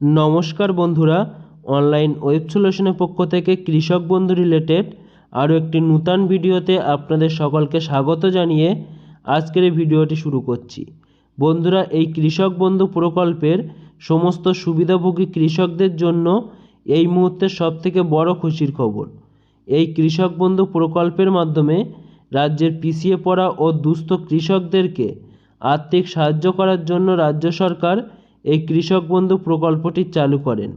নমস্কার বন্ধুরা online web সলিউশনের পক্ষ থেকে কৃষক বন্ধু রিলেটেড আরও একটি নূতন ভিডিওতে আপনাদের সকলকে স্বাগত জানিয়ে আজকের এই ভিডিওটি শুরু করছি। বন্ধুরা, এই কৃষক বন্ধু প্রকল্পের সমস্ত সুবিধাভোগী কৃষকদের জন্য এই মুহূর্তে সবথেকে বড় খুশির খবর। এই কৃষক বন্ধু প্রকল্পের মাধ্যমে রাজ্যের পিছিয়ে পড়া ও দুস্থ কৃষকদেরকে আর্থিক সাহায্য করার জন্য রাজ্য সরকার এই কৃষক বন্ধু প্রকল্পটি চালু করেন।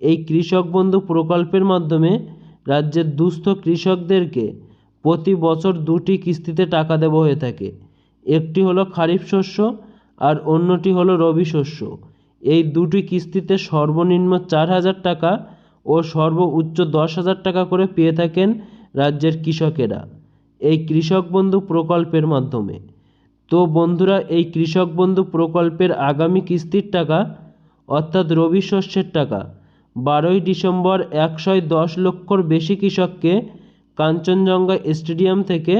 এই কৃষক বন্ধু প্রকল্পের মাধ্যমে রাজ্যের দুস্থ কৃষকদেরকে প্রতি বছর দুটি কিস্তিতে টাকা দেওয়া হয়ে থাকে। একটি হলো খারিফ শস্য আর অন্যটি হলো রবি শস্য। এই দুটি কিস্তিতে সর্বনিম্ন চার হাজার টাকা ও সর্বোচ্চ দশ হাজার টাকা করে পেয়ে থাকেন রাজ্যের কৃষকেরা। এই কৃষক বন্ধু প্রকল্পের মাধ্যমে তো বন্ধুরা, এই কৃষক বন্ধু প্রকল্পের আগামী কিস্তির টাকা, অর্থাৎ রবি শস্যের টাকা, বারোই ডিসেম্বর একশো দশ লক্ষর বেশি কৃষককে কাঞ্চনজঙ্ঘা স্টেডিয়াম থেকে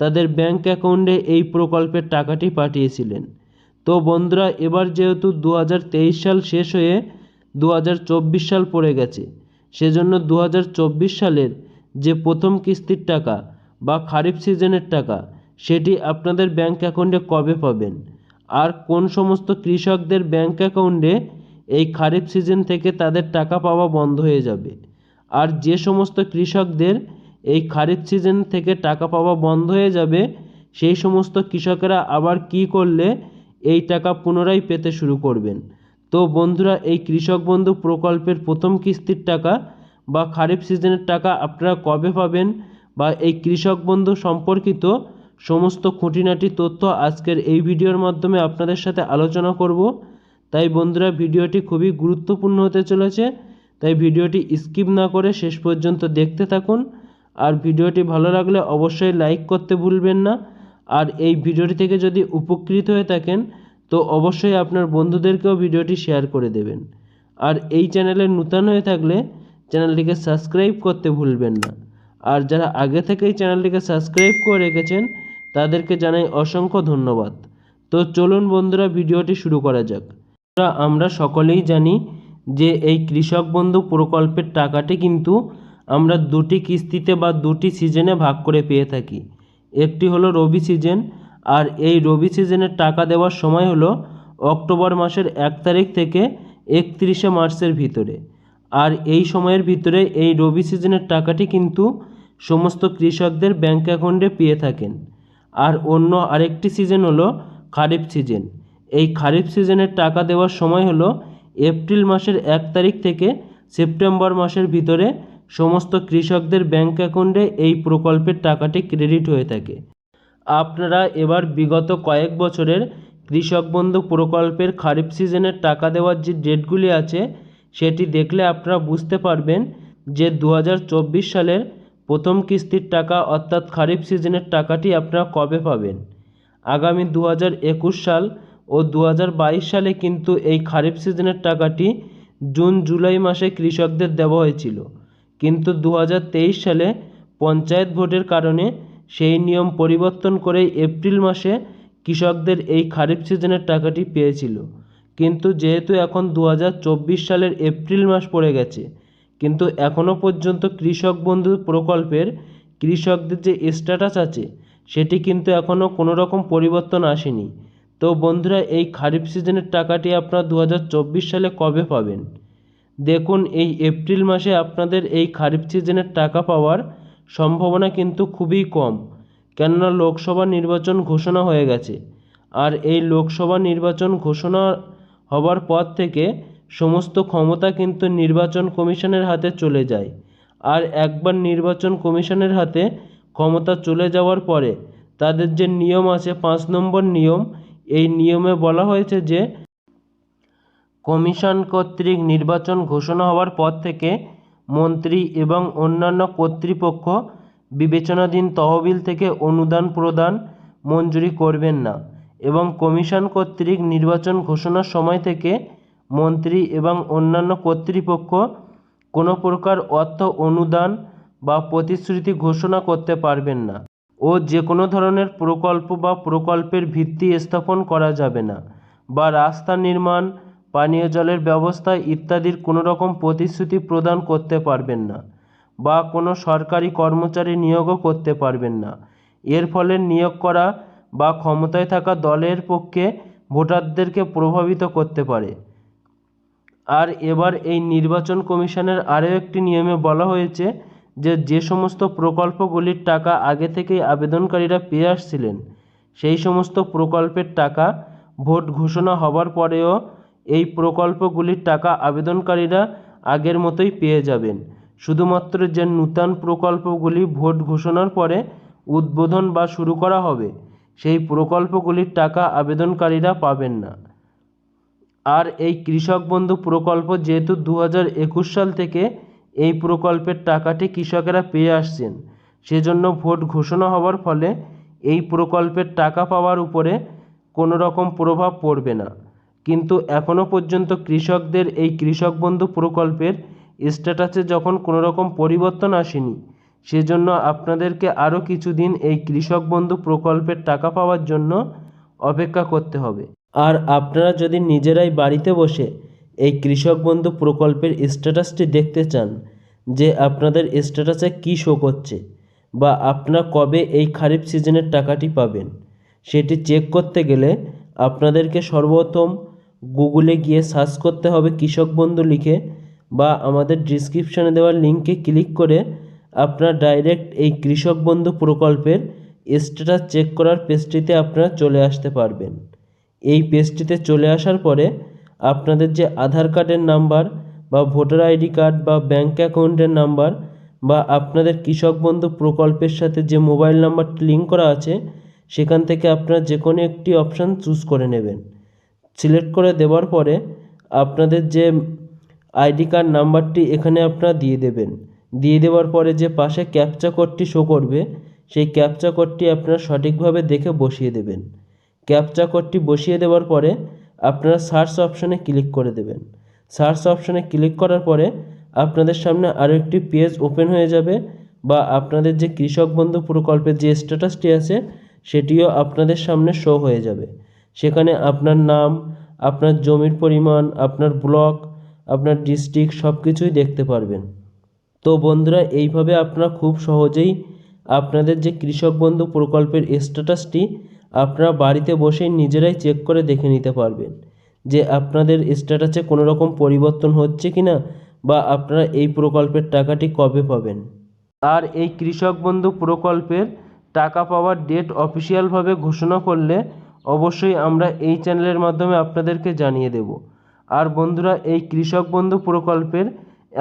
তাদের ব্যাংক অ্যাকাউন্টে এই প্রকল্পের টাকাটি পাঠিয়েছিলেন। তো বন্ধুরা, এবার যেহেতু দু হাজার তেইশ সাল শেষ হয়ে দু হাজার চব্বিশ সাল পড়ে গেছে, সেজন্য দু হাজার চব্বিশ সালের যে প্রথম কিস্তির টাকা বা খারিফ সিজনের টাকা সেটি আপনাদের ব্যাঙ্ক অ্যাকাউন্টে কবে পাবেন? আর কোন সমস্ত কৃষকদের ব্যাঙ্ক অ্যাকাউন্টে এই খারিফ সিজন থেকে তাদের টাকা পাওয়া বন্ধ হয়ে যাবে? আর যে সমস্ত কৃষকদের এই খারিফ সিজন থেকে টাকা পাওয়া বন্ধ হয়ে যাবে, সেই সমস্ত কৃষকেরা আবার কি করলে এই টাকা পুনরায় পেতে শুরু করবেন? তো বন্ধুরা, এই কৃষক বন্ধু প্রকল্পের প্রথম কিস্তির টাকা বা খারিফ সিজনের টাকা আপনারা কবে পাবেন? বা এই কৃষক বন্ধু সম্পর্কিত সমস্ত খুঁটিনাটি তথ্য আজকের এই ভিডিওর মাধ্যমে আপনাদের সাথে আলোচনা করব। তাই বন্ধুরা, ভিডিওটি খুবই গুরুত্বপূর্ণ হতে চলেছে, তাই ভিডিওটি স্কিপ না করে শেষ পর্যন্ত দেখতে থাকুন। আর ভিডিওটি ভালো লাগলে অবশ্যই লাইক করতে ভুলবেন না। আর এই ভিডিওটি থেকে যদি উপকৃত হয়ে থাকেন, তো অবশ্যই আপনার বন্ধুদেরকেও ভিডিওটি শেয়ার করে দেবেন। আর এই চ্যানেলে নূতন হয়ে থাকলে চ্যানেলটিকে সাবস্ক্রাইব করতে ভুলবেন না। আর যারা আগে থেকেই চ্যানেলটিকে সাবস্ক্রাইব করে রেখেছেন তাদেরকে জানাই অসংখ্য ধন্যবাদ। তো চলুন বন্ধুরা, ভিডিওটি শুরু করা যাক। আমরা সকলেই জানি যে এই কৃষক বন্ধু প্রকল্পের টাকাটি কিন্তু আমরা দুটি কিস্তিতে বা দুটি সিজনে ভাগ করে পেয়ে থাকি। একটি হলো রবি সিজন, আর এই রবি সিজনের টাকা দেওয়ার সময় হলো অক্টোবর মাসের এক তারিখ থেকে একত্রিশে মার্চের ভিতরে। আর এই সময়ের ভিতরে এই রবি সিজনের টাকাটি কিন্তু সমস্ত কৃষকদের ব্যাঙ্ক অ্যাকাউন্টে পেয়ে থাকেন। আর অন্য আরেকটি সিজন হলো খারিফ সিজন এই খারিফ সিজনের টাকা দেওয়ার সময় হলো এপ্রিল মাসের এক তারিখ থেকে সেপ্টেম্বর মাসের ভিতরে সমস্ত কৃষকদের ব্যাংক অ্যাকাউন্টে এই প্রকল্পের টাকাটি ক্রেডিট হয়ে থাকে। আপনারা এবার বিগত কয়েক বছরের কৃষক বন্ধু প্রকল্পের খারিফ সিজনের টাকা দেওয়ার যে ডেটগুলি আছে, সেটি দেখলে আপনারা বুঝতে পারবেন যে দু হাজার চব্বিশ সালের প্রথম কিস্তির টাকা অর্থাৎ খারিফ সিজনের টাকাটি আপনারা কবে পাবেন? আগামী দু হাজার একুশ সাল ও দু হাজার বাইশ সালে কিন্তু এই খারিফ সিজনের টাকাটি জুন, জুলাই মাসে কৃষকদের দেওয়া হয়েছিল। কিন্তু দু হাজার তেইশ সালে পঞ্চায়েত ভোটের কারণে সেই নিয়ম পরিবর্তন করে এপ্রিল মাসে কৃষকদের এই খারিফ সিজনের টাকাটি পেয়েছিল। কিন্তু যেহেতু এখন দু হাজার চব্বিশ সালের এপ্রিল মাস পড়ে গেছে কিন্তু এখনও পর্যন্ত কৃষক বন্ধু প্রকল্পের কৃষকদের যে স্ট্যাটাস আছে, সেটি কিন্তু এখনও কোনো রকম পরিবর্তন আসেনি। তো বন্ধুরা, এই খারিফ সিজনের টাকাটি আপনারা দু সালে কবে পাবেন? দেখুন, এই এপ্রিল মাসে আপনাদের এই খারিফ সিজনের টাকা পাওয়ার সম্ভাবনা কিন্তু খুবই কম, কেননা লোকসভা নির্বাচন ঘোষণা হয়ে গেছে। আর এই লোকসভা নির্বাচন ঘোষণা হবার পর থেকে সমস্ত ক্ষমতা কিন্তু নির্বাচন কমিশনের হাতে চলে যায়। আর একবার নির্বাচন কমিশনের হাতে ক্ষমতা চলে যাওয়ার পরে তাদের যে নিয়ম আছে, পাঁচ নম্বর নিয়ম, এই নিয়মে বলা হয়েছে যে, কমিশন কর্তৃক নির্বাচন ঘোষণা হওয়ার পর থেকে মন্ত্রী এবং অন্যান্য কর্তৃপক্ষ বিবেচনাধীন তহবিল থেকে অনুদান প্রদান মঞ্জুরি করবেন না এবং কমিশন কর্তৃক নির্বাচন ঘোষণার সময় থেকে মন্ত্রী এবং অন্যান্য কর্তৃপক্ষ কোনো প্রকার অর্থ অনুদান বা প্রতিশ্রুতি ঘোষণা করতে পারবেন না ও যে কোনো ধরনের প্রকল্প বা প্রকল্পের ভিত্তি স্থাপন করা যাবে না বা রাস্তা নির্মাণ, পানীয় জলের ব্যবস্থা ইত্যাদির কোনো রকম প্রতিশ্রুতি প্রদান করতে পারবেন না বা কোনো সরকারি কর্মচারী নিয়োগও করতে পারবেন না। এর ফলে নিয়োগ করা বা ক্ষমতায় থাকা দলের পক্ষে ভোটারদেরকে প্রভাবিত করতে পারে। আর এবার এই নির্বাচন কমিশনের আরও একটি নিয়মে বলা হয়েছে যে যে সমস্ত প্রকল্পগুলির টাকা আগে থেকেই আবেদনকারীরা পেয়ে আসছিলেন, সেই সমস্ত প্রকল্পের টাকা ভোট ঘোষণা হবার পরেও এই প্রকল্পগুলির টাকা আবেদনকারীরা আগের মতোই পেয়ে যাবেন। শুধুমাত্র যে নূতন প্রকল্পগুলি ভোট ঘোষণার পরে উদ্বোধন বা শুরু করা হবে, সেই প্রকল্পগুলির টাকা আবেদনকারীরা পাবেন না। আর এই কৃষক বন্ধু প্রকল্প যেহেতু দু হাজার একুশ সাল থেকে এই প্রকল্পের টাকাটি কৃষকেরা পেয়ে আসছেন, সেজন্য ভোট ঘোষণা হওয়ার ফলে এই প্রকল্পের টাকা পাওয়ার উপরে কোনো রকম প্রভাব পড়বে না। কিন্তু এখনও পর্যন্ত কৃষকদের এই কৃষক বন্ধু প্রকল্পের স্ট্যাটাসে যখন কোনো রকম পরিবর্তন আসেনি, সেজন্য আপনাদেরকে আরও কিছুদিন এই কৃষক বন্ধু প্রকল্পের টাকা পাওয়ার জন্য অপেক্ষা করতে হবে। আর আপনারা যদি নিজেরাই বাড়িতে বসে এই কৃষক বন্ধু প্রকল্পের স্ট্যাটাসটি দেখতে চান যে আপনাদের স্ট্যাটাসে কী শো করছে বা আপনারা কবে এই খারিফ সিজনের টাকাটি পাবেন, সেটি চেক করতে গেলে আপনাদেরকে সর্বপ্রথম গুগলে গিয়ে সার্চ করতে হবে কৃষক বন্ধু লিখে বা আমাদের ডিসক্রিপশনে দেওয়া লিঙ্কে ক্লিক করে আপনারা ডাইরেক্ট এই কৃষক বন্ধু প্রকল্পের স্ট্যাটাস চেক করার পেজটিতে আপনারা চলে আসতে পারবেন। এই পেজটিতে চলে আসার পরে আপনাদের যে আধার কার্ডের নাম্বার বা ভোটার আইডি কার্ড বা ব্যাঙ্ক অ্যাকাউন্টের নাম্বার বা আপনাদের কৃষক বন্ধু প্রকল্পের সাথে যে মোবাইল নাম্বারটি লিঙ্ক করা আছে, সেখান থেকে আপনারা যে কোনো একটি অপশান চুজ করে নেবেন। সিলেক্ট করে দেওয়ার পরে আপনাদের যে আইডি কার্ড নাম্বারটি এখানে আপনারা দিয়ে দেবেন। দিয়ে দেওয়ার পরে যে পাশে ক্যাপচা কোডটি শো করবে, সেই ক্যাপচা কোডটি আপনারা সঠিকভাবে দেখে বসিয়ে দেবেন। ক্যাপচা কোডটি বসিয়ে দেওয়ার পরে আপনারা সার্চ অপশানে ক্লিক করে দেবেন। সার্চ অপশানে ক্লিক করার পরে আপনাদের সামনে আরও একটি পেজ ওপেন হয়ে যাবে বা আপনাদের যে কৃষক বন্ধু প্রকল্পের যে স্ট্যাটাসটি আছে সেটিও আপনাদের সামনে শো হয়ে যাবে। সেখানে আপনার নাম, আপনার জমির পরিমাণ, আপনার ব্লক, আপনার ডিস্ট্রিক্ট সব কিছুই দেখতে পারবেন। তো বন্ধুরা, এইভাবে আপনারা খুব সহজেই আপনাদের যে কৃষক বন্ধু প্রকল্পের স্ট্যাটাসটি আপনারা বাড়িতে বসেই নিজেরাই চেক করে দেখে নিতে পারবেন যে আপনাদের স্ট্যাটাসে কোনো রকম পরিবর্তন হচ্ছে কি না বা আপনারা এই প্রকল্পের টাকাটি কবে পাবেন। আর এই কৃষক বন্ধু প্রকল্পের টাকা পাওয়ার ডেট অফিসিয়ালভাবে ঘোষণা করলে অবশ্যই আমরা এই চ্যানেলের মাধ্যমে আপনাদেরকে জানিয়ে দেব। আর বন্ধুরা, এই কৃষক বন্ধু প্রকল্পের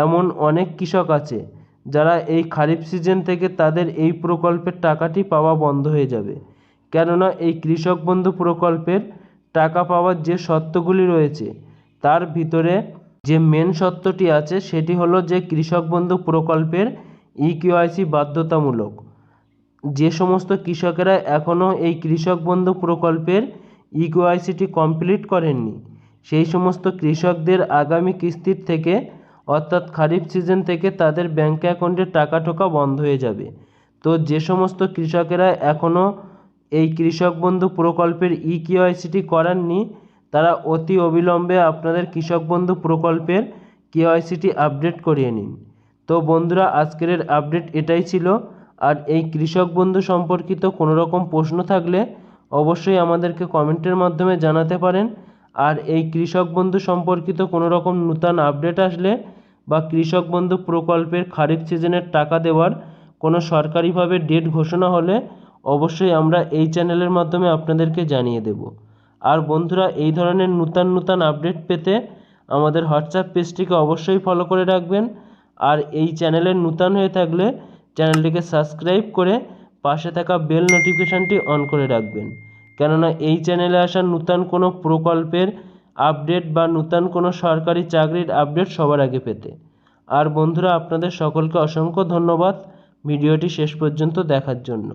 এমন অনেক কৃষক আছে যারা এই খারিফ সিজন থেকে তাদের এই প্রকল্পের টাকাটি পাওয়া বন্ধ হয়ে যাবে। কেননা এই কৃষক বন্ধু প্রকল্পের টাকা পাওয়ার যে শর্তগুলি রয়েছে, তার ভিতরে যে মেন শর্তটি আছে, সেটি হলো যে কৃষক বন্ধু প্রকল্পের ইকিউআইসি বাধ্যতামূলক। যে সমস্ত কৃষকেরা এখনও এই কৃষক বন্ধু প্রকল্পের ইকিউআইসিটি কমপ্লিট করেননি, সেই সমস্ত কৃষকদের আগামী কিস্তির থেকে, অর্থাৎ খারিফ সিজন থেকে তাদের ব্যাঙ্ক অ্যাকাউন্টে টাকা ঢোকা বন্ধ হয়ে যাবে। তো যে সমস্ত কৃষকেরা এখনও এই কৃষক বন্ধু প্রকল্পের ই কেওয়াইসিটি করাননি, তারা অতি অবিলম্বে আপনাদের কৃষক বন্ধু প্রকল্পের কেওয়াইসিটি আপডেট করিয়ে নিন। তো বন্ধুরা, আজকের আপডেট এটাই ছিল। আর এই কৃষক বন্ধু সম্পর্কিত কোনো রকম প্রশ্ন থাকলে অবশ্যই আমাদেরকে কমেন্টের মাধ্যমে জানাতে পারেন। আর এই কৃষক বন্ধু সম্পর্কিত কোনো রকম নূতন আপডেট আসলে বা কৃষক বন্ধু প্রকল্পের খারিফ সিজনের টাকা দেওয়ার কোনো সরকারিভাবে ডেট ঘোষণা হলে অবশ্যই আমরা এই চ্যানেলের মাধ্যমে আপনাদেরকে জানিয়ে দেব। আর বন্ধুরা, এই ধরনের নূতন নূতন আপডেট পেতে আমাদের হোয়াটসঅ্যাপ পেজটিকে অবশ্যই ফলো করে রাখবেন। আর এই চ্যানেলের নূতন হয়ে থাকলে চ্যানেলটিকে সাবস্ক্রাইব করে পাশে থাকা বেল নোটিফিকেশানটি অন করে রাখবেন। কেননা এই চ্যানেলে আসা নূতন কোনো প্রকল্পের আপডেট বা নূতন কোনো সরকারি চাকরির আপডেট সবার আগে পেতে। আর বন্ধুরা, আপনাদের সকলকে অসংখ্য ধন্যবাদ ভিডিওটি শেষ পর্যন্ত দেখার জন্য।